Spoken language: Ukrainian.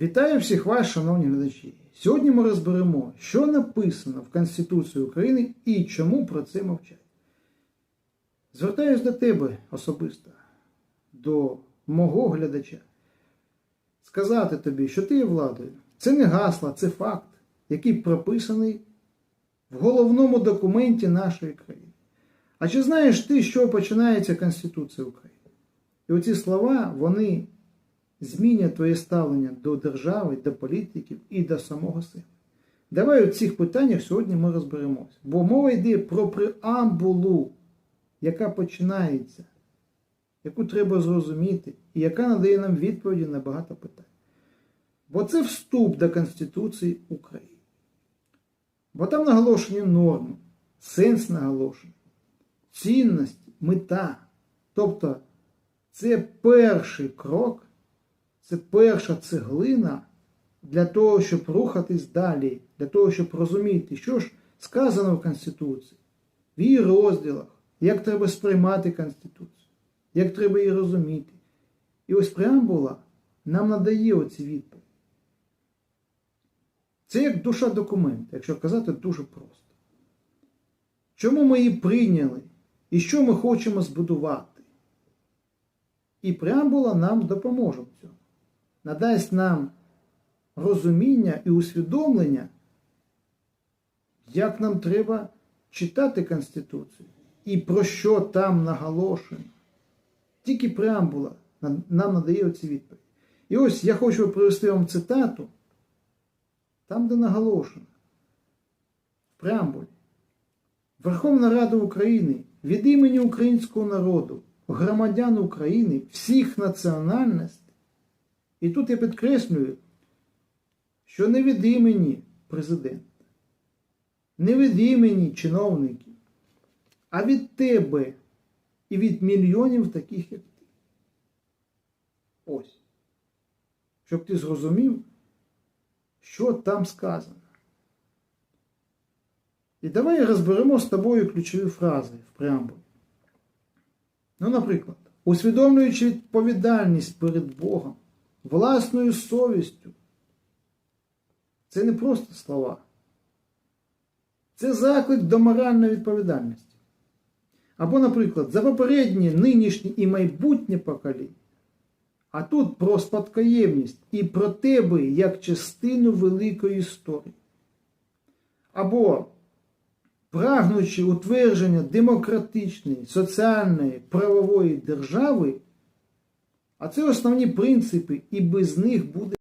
Вітаю всіх вас, шановні глядачі. Сьогодні ми розберемо, що написано в Конституції України і чому про це мовчать. Звертаюсь до тебе особисто, до мого глядача. Сказати тобі, що ти є владою. Це не гасло, це факт, який прописаний в головному документі нашої країни. А чи знаєш ти, що починається Конституція України? І оці слова, вони змінять твоє ставлення до держави, до політиків і до самого себе. Давай у цих питаннях сьогодні ми розберемося. Бо мова йде про преамбулу, яка починається, яку треба зрозуміти, і яка надає нам відповіді на багато питань. Бо це вступ до Конституції України. Бо там наголошені норми, сенс наголошений, цінності, мета. Тобто це перший крок, це перша цеглина для того, щоб рухатись далі, для того, щоб розуміти, що ж сказано в Конституції, в її розділах, як треба сприймати Конституцію, як треба її розуміти. І ось преамбула нам надає оці відповіді. Це як душа документа, якщо казати дуже просто. Чому ми її прийняли і що ми хочемо збудувати? І преамбула нам допоможе в цьому. Надасть нам розуміння і усвідомлення, як нам треба читати Конституцію і про що там наголошено. Тільки преамбула нам надає оці відповіді. І ось я хочу привести вам цитату, там, де наголошено, в преамбулі. Верховна Рада України від імені українського народу, громадян України, всіх національностей. І тут я підкреслюю, що не від імені президента, не від імені чиновників, а від тебе і від мільйонів таких, як ти. Ось. Щоб ти зрозумів, що там сказано. І давай розберемо з тобою ключові фрази в преамбулі. Ну, наприклад, усвідомлюючи відповідальність перед Богом, власною совістю. Це не просто слова. Це заклик до моральної відповідальності. Або, наприклад, за попереднє, нинішнє і майбутнє покоління. А тут про спадкоємність і про тебе як частину великої історії. Або прагнучи утвердження демократичної, соціальної, правової держави, а це основні принципи, і без них буде.